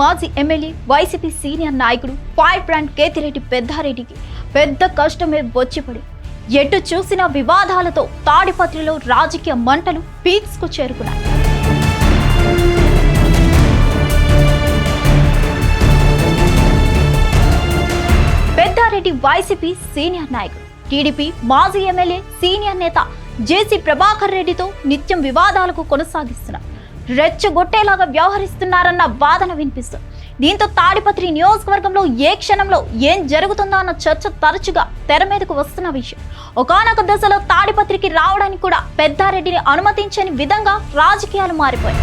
మాజీ MLA YCP senior నాయకుడు fire brand Kethireddy పెద్దారెడ్డికి పెద్ద కష్టమే వచ్చిపడి ఎటు చూసిన వివాదాలతో తాడిపత్రిలో రాజకీయ మంటలు పీక్స్కు చేరుకున్నాయి. పెద్దారెడ్డి వైసీపీ సీనియర్ నాయకుడు టీడీపీ మాజీ ఎమ్మెల్యే సీనియర్ నేత జేసీ ప్రభాకర్ రెడ్డితో నిత్యం వివాదాలకు కొనసాగిస్తున్నారు. రెచ్చగొట్టేలాగా వ్యవహరిస్తున్నారన్న వాదన వినిపిస్తుంది. దీంతో తాడిపత్రి నియోజకవర్గంలో ఏ క్షణంలో ఏం జరుగుతుందో అన్న చర్చ తరచుగా తెర మీదకు వస్తున్న విషయం. ఒకానొక దశలో తాడిపత్రికి రావడానికి కూడా పెద్దారెడ్డిని అనుమతించని విధంగా రాజకీయాలు మారిపోయాయి.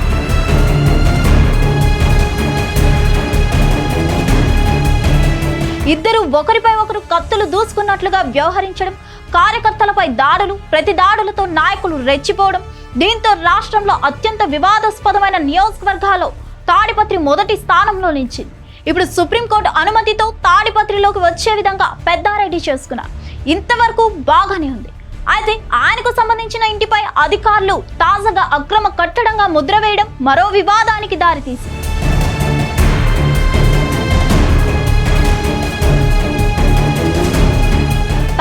ఇద్దరు ఒకరిపై ఒకరు కత్తులు దూసుకున్నట్లుగా వ్యవహరించడం కార్యకర్తలపై దాడులు ప్రతి దాడులతో నాయకులు రెచ్చిపోవడం దీంతో రాష్ట్రంలో అత్యంత వివాదాస్పదమైన నియోజకవర్గాల్లో తాడిపత్రి మొదటి స్థానంలో నిలిచింది. ఇప్పుడు సుప్రీంకోర్టు అనుమతితో తాడిపత్రిలోకి వచ్చే విధంగా పెద్దారెడ్డి చేసుకున్నారు. ఇంతవరకు బాగానే ఉంది. అయితే ఆయనకు సంబంధించిన ఇంటిపై అధికారులు తాజాగా అక్రమ కట్టడంగా ముద్ర వేయడం మరో వివాదానికి దారితీసింది.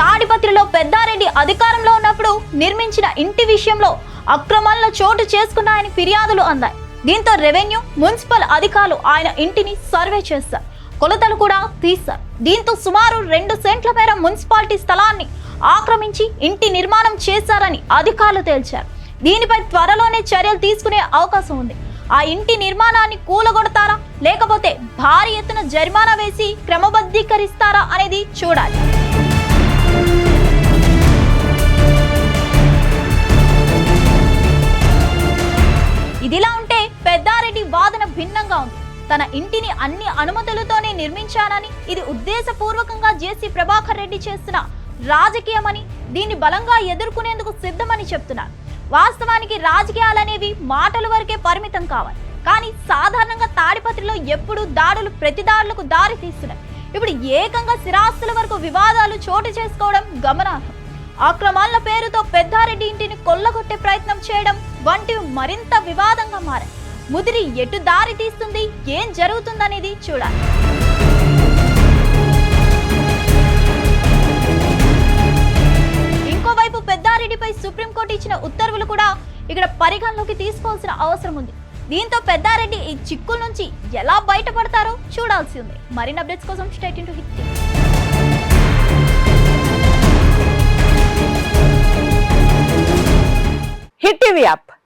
తాడిపత్రిలో పెద్దారెడ్డి అధికారంలో ఉన్నప్పుడు నిర్మించిన ఇంటి విషయంలో అక్రమాలను చోటు చేసుకున్నాయని ఫిర్యాదులు అందాయి. దీంతో రెవెన్యూ మున్సిపల్ అధికారులు ఆయన ఇంటిని సర్వే చేస్తారు కొలతలు కూడా తీస్తారు దీంతో సుమారు రెండు సెంట్ల మేర మున్సిపాలిటీ స్థలాన్ని ఆక్రమించి ఇంటి నిర్మాణం చేశారని అధికారులు తేల్చారు. దీనిపై త్వరలోనే చర్యలు తీసుకునే అవకాశం ఉంది. ఆ ఇంటి నిర్మాణాన్ని కూలగొడతారా? లేకపోతే భారీ ఎత్తున జరిమానా వేసి క్రమబద్ధీకరిస్తారా అనేది చూడాలి. తన ఇంటిని అన్ని అనుమతులతోనే నిర్మించానని ఇది ఉద్దేశపూర్వకంగా జేసీ ప్రభాకర్ రెడ్డి చేస్తున్న రాజకీయమని దీన్ని బలంగా ఎదుర్కొనేందుకు సిద్ధమని చెప్తున్నారు. వాస్తవానికి రాజకీయాలనేవి మాటల వరకే పరిమితం కావాలి. కానీ సాధారణంగా తాడిపత్రిలో ఎప్పుడు దాడులు ప్రతి దాడులకు దారి తీస్తున్నాయి. ఇప్పుడు ఏకంగా స్థిరాస్తుల వరకు వివాదాలు చోటు చేసుకోవడం గమనార్హం. అక్రమాల పేరుతో పెద్దారెడ్డి ఇంటిని కొల్లగొట్టే ప్రయత్నం చేయడం వంటివి మరింత వివాదంగా మారాయి. ముదిరి ఎటు దారి తీస్తుంది? ఏం జరుగుతుందనేది చూడాలి. ఇంకోవైపు పెద్దారెడ్డిపై సుప్రీంకోర్టు ఇచ్చిన ఉత్తర్వులు కూడా ఇక్కడ పరిగణలోకి తీసుకోవాల్సిన అవసరం ఉంది. దీంతో పెద్దారెడ్డి ఈ చిక్కుల నుంచి ఎలా బయటపడతారో చూడాల్సి ఉంది. మరిన్ని అప్డేట్స్ కోసం state into Hit Hit TV app.